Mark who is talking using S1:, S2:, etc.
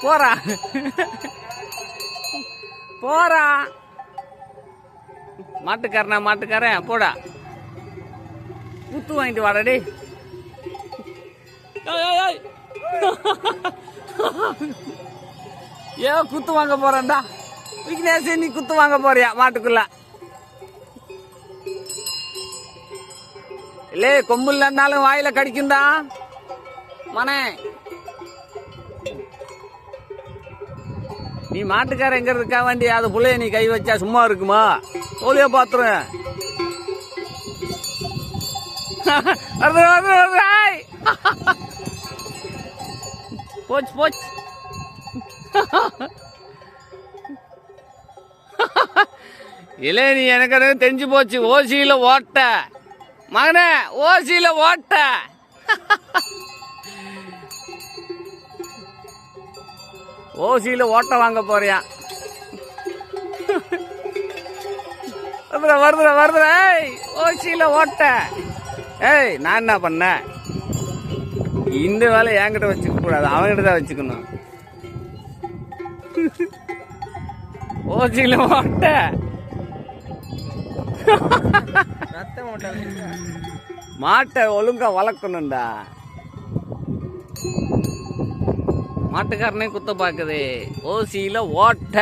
S1: போறா. போறா. மாட்டுக்காரனா மாட்டுக்காரன் போடா. குத்து வாங்கிட்டு வாடா டேய். ஏய், ஏய், ஏய். ஏன் குத்து வாங்க போறேன்டா. விக்னேஷ் நீ குத்து வாங்க போறியா மாட்டுக்குள்ள? இல்லே கொம்புல இருந்தாலும் வாயில கடிக்கும்டா. மனே. நீ மாட்டுக்காரங்கிறதுக்கா வேண்டி அது பிள்ளைய நீ கை வச்சா சும்மா இருக்குமா? தோழிய பாத்துறேன் போச்சு போச்சு. இல்லை நீ எனக்கு தெரிஞ்சு போச்சு. ஓசியில் ஓட்ட. மகனே ஓசியில ஓட்ட. ஓசியில ஓட்ட வாங்க போறியா? வருதுடா வருதுடா வருதுடா. ஏய் ஓசியில ஓட்ட. ஏய் நான் என்ன பண்ணேன் இந்த வேலை என்கிட்ட வச்சுக்க கூடாது அவன்கிட்ட தான் வச்சுக்கணும். ஓசியில ஓட்ட. மாட்டை ஒழுங்கா வளர்க்கணும்டா. மாட்டுக்காரனே குத்த பாக்குது ஓசியில ஓட்ட.